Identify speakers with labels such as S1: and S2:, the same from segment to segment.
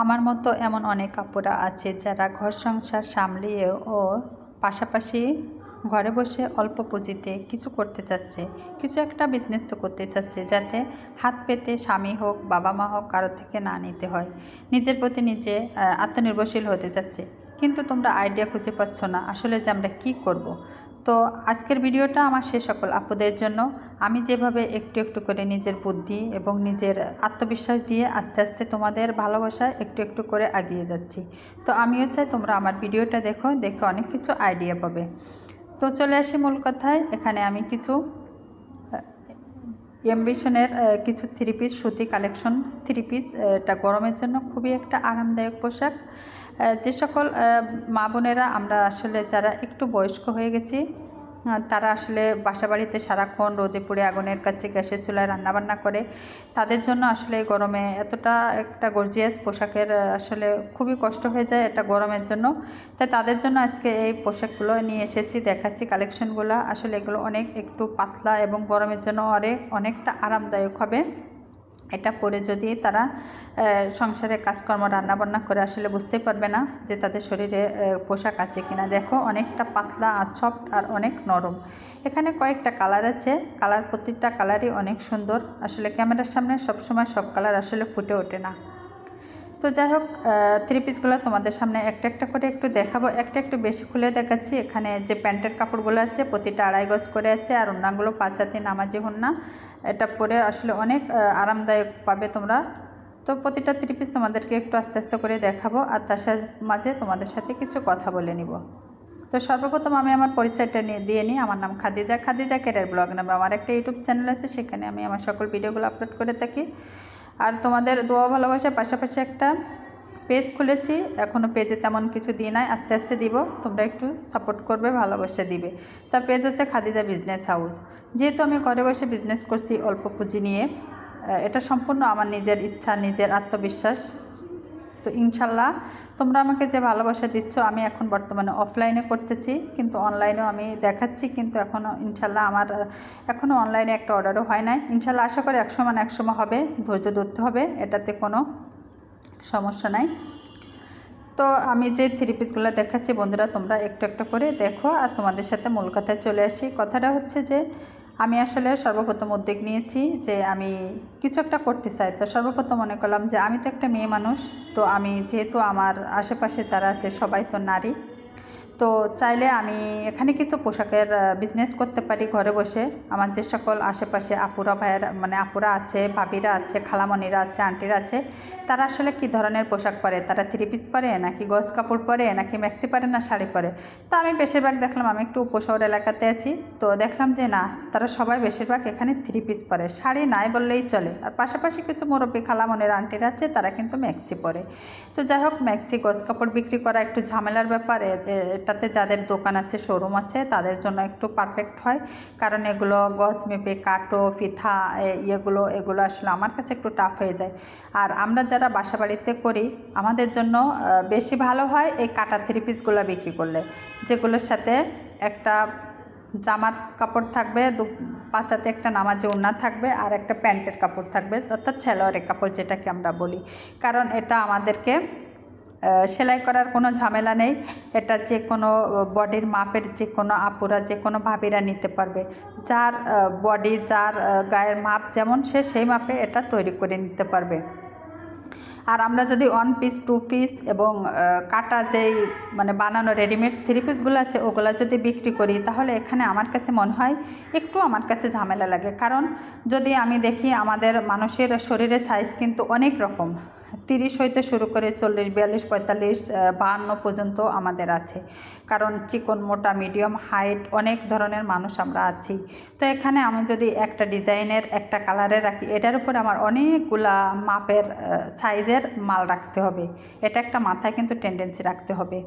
S1: আমার মতো এমন অনেক আপুরা আছে যারা ঘর সংসার সামলিয়ে ও পাশাপাশি ঘরে বসে অল্প পুঁজিতে কিছু করতে চাচ্ছে, কিছু একটা বিজনেস তো করতে চাচ্ছে যাতে হাত পেতে স্বামী হোক, বাবা মা হোক কারোর থেকে না নিতে হয় নিজের প্রতি নিজে আত্মনির্ভরশীল হতে চাচ্ছে কিন্তু তোমরা আইডিয়া খুঁজে পাচ্ছ না, আসলে যে আমরা কি করব। তো আজকের ভিডিওটা আমার সে সকল আপুদের জন্য। আমি যেভাবে একটু একটু করে নিজের বুদ্ধি এবং নিজের আত্মবিশ্বাস দিয়ে আস্তে আস্তে তোমাদের ভালোবাসা একটু একটু করে এগিয়ে যাচ্ছি। তো আমিও চাই তোমরা আমার ভিডিওটা দেখো, দেখে অনেক কিছু আইডিয়া পাবে। তো চলে আসি মূল কথায়। এখানে আমি কিছু এমবিশনের কিছু থ্রি পিস সুতি কালেকশন থ্রি পিস এটা গরমের জন্য খুবই একটা আরামদায়ক পোশাক। যে সকল মা বোনেরা, আমরা আসলে যারা একটু বয়স্ক হয়ে গেছি তারা আসলে বাসা বাড়িতে সারাক্ষণ রোদে পুড়ে আগুনের কাছে গ্যাসের চুলায় রান্নাবান্না করে। তাদের জন্য আসলে গরমে এতটা একটা গর্জিয়াস পোশাকের আসলে খুবই কষ্ট হয়ে যায় এটা গরমের জন্য। তাই তাদের জন্য আজকে এই পোশাকগুলো নিয়ে এসেছি, দেখাচ্ছি কালেকশনগুলো আসলে এগুলো অনেক একটু পাতলা এবং গরমের জন্য অনেক অনেকটা আরামদায়ক হবে। এটা পরে যদি তারা সংসারে কাজকর্ম, রান্নাবান্না করে আসলে বুঝতে পারবে না যে তাদের শরীরে পোশাক আছে কিনা। দেখো, অনেকটা পাতলা সফট আর অনেক নরম। এখানে কয়েকটা কালার আছে। কালার প্রতিটা কালারই অনেক সুন্দর। আসলে ক্যামেরার সামনে সবসময় সব কালার আসলে ফুটে ওঠে না। তো যাই হোক থ্রি পিসগুলো তোমাদের সামনে একটা একটা করে একটু দেখাবো। একটা একটু বেশি খুলে দেখাচ্ছি। এখানে যে প্যান্টের কাপড়গুলো আছে, প্রতিটা আড়াই গজ করে আছে আর অন্যগুলো পাঁচ হাতে নামাজি না এটা পরে আসলে অনেক আরামদায়ক পাবে তোমরা। তো প্রতিটা থ্রি পিস তোমাদেরকে একটু আস্তে আস্তে করে দেখাবো আর তার মাঝে তোমাদের সাথে কিছু কথা বলে নিব। তো সর্বপ্রথম আমি আমার পরিচয়টা নিয়ে, দিয়ে নিই। আমার নাম খাদিজা। খাদিজা কেরিয়ার ব্লগ নামে আমার একটা ইউটিউব চ্যানেল আছে। সেখানে আমি আমার সকল ভিডিওগুলো আপলোড করে থাকি। আর তোমাদের দোয়া ভালোবাসার পাশাপাশি একটা পেজ খুলেছি। এখনও পেজে তেমন কিছু দিই নাই। আস্তে আস্তে দিব। তোমরা একটু সাপোর্ট করবে, ভালোবাসে দিবে। তার পেজ হচ্ছে খাদিজা বিজনেস হাউস যেহেতু আমি ঘরে বসে বিজনেস করছি অল্প পুঁজি নিয়ে এটা সম্পূর্ণ আমার নিজের ইচ্ছা, নিজের আত্মবিশ্বাস। তো ইনশাল্লাহ তোমরা আমাকে যে ভালোবাসা দিচ্ছ, আমি এখন বর্তমানে অফলাইনে করতেছি, কিন্তু অনলাইনেও আমি দেখাচ্ছি, কিন্তু এখনও ইনশাল্লাহ আমার এখনও অনলাইনে একটা অর্ডারও হয় নাই। ইনশাল্লাহ আশা করি একশো মানে একশো হবে, ধৈর্য ধরতে হবে, এটাতে কোনো সমস্যা নাই। তো আমি যে থ্রি পিসগুলো দেখাচ্ছি, বন্ধুরা তোমরা একটু একটু করে দেখো, আর তোমাদের সাথে মূল কথায় চলে আসি। কথাটা হচ্ছে যে আমি আসলে সর্বপ্রথম উদ্যোগ নিয়েছি যে আমি কিছু একটা করতে চাই। তো সর্বপ্রথম মনে করলাম যে আমি তো একটা মেয়ে মানুষ, তো আমি যেহেতু আমার আশেপাশে যারা আছে সবাই তো নারী। তো চাইলে আমি এখানে কিছু পোশাকের বিজনেস করতে পারি ঘরে বসে। আমার যে সকল আশেপাশে আপুরা, ভাইয়েরা মানে আপুরা আছে, ভাবিরা আছে, খালামণিরা আছে, আন্টিরা আছে, তারা আসলে কি ধরনের পোশাক পরে? তারা থ্রি পিস পরে নাকি গজ কাপড় পরে নাকি ম্যাক্সি পরে না শাড়ি পরে? তো আমি বেশিরভাগ দেখলাম আমি একটু উপশহর এলাকাতে আছি, তো দেখলাম যে না, তারা সবাই বেশিরভাগ এখানে থ্রি পিস পরে। শাড়ি নাই বললেই চলে। আর পাশাপাশি কিছু মুরব্বী খালামনের আন্টিরা আছে, তারা কিন্তু ম্যাক্সি পরে। তো যাই হোক ম্যাক্সি গজ কাপড় বিক্রি করা একটু ঝামেলার ব্যাপার এটাতে যাদের দোকান আছে শোরুম আছে, তাদের জন্য একটু পারফেক্ট হয়। কারণ এগুলো গজ মেপে কাটো এ- ইয়েগুলো, এগুলো আসলে আমার কাছে একটু টাফ হয়ে যায়। আর আমরা যারা বাসা বাড়িতে করি, আমাদের জন্য বেশি ভালো হয় এই কাটা থ্রি পিসগুলো বিক্রি করলে। যেগুলোর সাথে একটা জামার কাপড় থাকবে, দু পাঁচাতে একটা নামাজে ওড়না থাকবে আর একটা প্যান্টের কাপড় থাকবে, অর্থাৎ ছেলোয়ারের কাপড় যেটাকে আমরা বলি। কারণ এটা আমাদেরকে সেলাই করার কোনো ঝামেলা নেই। এটা যে কোনো বডির মাপের যে কোনো আপুরা, যে কোনো ভাবিরা নিতে পারবে। যার বডি, যার গায়ের মাপ যেমন সে সেই মাপে এটা তৈরি করে নিতে পারবে। আর আমরা যদি ওয়ান পিস টু পিস এবং কাটা যেই মানে বানানো রেডিমেড থ্রি পিসগুলো আছে, ওগুলো যদি বিক্রি করি, তাহলে এখানে আমার কাছে মনে হয় একটু আমার কাছে ঝামেলা লাগে। কারণ যদি আমি দেখি আমাদের মানুষের শরীরের সাইজ কিন্তু অনেক রকম। তিরিশ হইতে শুরু করে চল্লিশ, বিয়াল্লিশ, পঁয়তাল্লিশ বাহান্ন পর্যন্ত আমাদের আছে। কারণ চিকন, মোটা মিডিয়াম হাইট অনেক ধরনের মানুষ আমরা আছি। তো এখানে আমি যদি একটা ডিজাইনের, একটা কালারে রাখি, এটার উপর আমার অনেকগুলা মাপের সাইজের মাল রাখতে হবে। এটা একটা মাথায় কিন্তু টেন্ডেন্সি রাখতে হবে।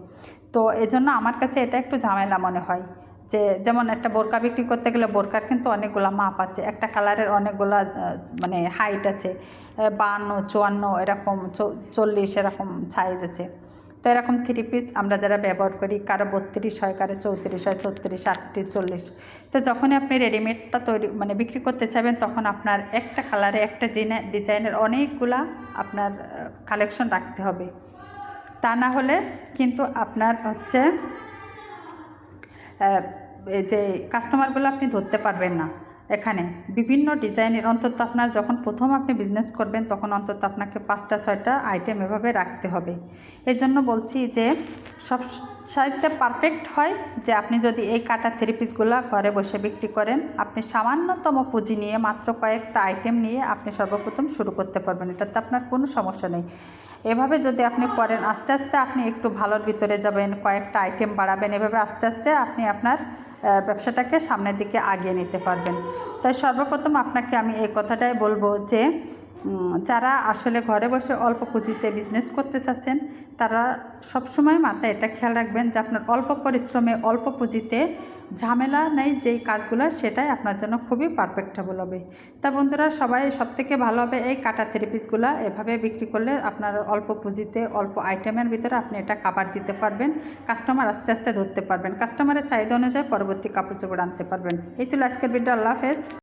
S1: তো এজন্য আমার কাছে এটা একটু ঝামেলা মনে হয়। যে যেমন একটা বোরকা বিক্রি করতে গেলে বোরকার কিন্তু অনেকগুলো মাপ আছে। একটা কালারের অনেকগুলা মানে হাইট আছে। বাহান্ন চুয়ান্ন এরকম চল্লিশ এরকম সাইজ আছে। তো এরকম থ্রি পিস আমরা যারা ব্যবহার করি, কারও বত্রিশ হয়, কারও চৌত্রিশ হয়, ছত্রিশ, আটত্রিশ, চল্লিশ। তো যখনই আপনি রেডিমেডটা তৈরি মানে বিক্রি করতে চাইবেন, তখন আপনার একটা কালারে, একটা জিনে ডিজাইনের অনেকগুলা আপনার কালেকশন রাখতে হবে। তা না হলে কিন্তু আপনার হচ্ছে যে কাস্টমারগুলো আপনি ধরতে পারবেন না। এখানে বিভিন্ন ডিজাইনের, অন্তত আপনার যখন প্রথম আপনি বিজনেস করবেন, তখন অন্তত আপনাকে পাঁচটা, ছয়টা আইটেম এভাবে রাখতে হবে। এই জন্য বলছি যে, সব সাইডতে পারফেক্ট হয় যে আপনি যদি এই কাটা থ্রি পিসগুলো ঘরে বসে বিক্রি করেন, আপনি সামান্যতম পুঁজি নিয়ে মাত্র কয়েকটা আইটেম নিয়ে আপনি সর্বপ্রথম শুরু করতে পারবেন। এটাতে আপনার কোনো সমস্যা নেই। এভাবে যদি আপনি করেন, আস্তে আস্তে আপনি একটু ভালোর ভিতরে যাবেন, কয়েকটা আইটেম বাড়াবেন, এভাবে আস্তে আস্তে আপনি আপনার ব্যবসাটাকে সামনের দিকে আগিয়ে নিতে পারবেন। তাই সর্বপ্রথম আপনাকে আমি এই কথাটাই বলব যে যারা আসলে ঘরে বসে অল্প পুঁজিতে বিজনেস করতে চাচ্ছেন, তারা সবসময় মাথায় এটা খেয়াল রাখবেন যে আপনার অল্প পরিশ্রমে অল্প পুঁজিতে ঝামেলা নেই, যেই কাজগুলো সেটাই আপনার জন্য খুবই পারফেক্টেবল হবে। তা বন্ধুরা, সবাই সব থেকে ভালো হবে এই কাটা থেরাপিসগুলো এভাবে বিক্রি করলে আপনার অল্প পুঁজিতে অল্প আইটেমের ভিতরে আপনি এটা কাবার দিতে পারবেন কাস্টমার আস্তে আস্তে ধরতে পারবেন। কাস্টমারের চাহিদা অনুযায়ী পরবর্তী কাপড় চোপড় আনতে পারবেন। এই ছিল আজকের ভিডিও আল্লাহ হাফেজ।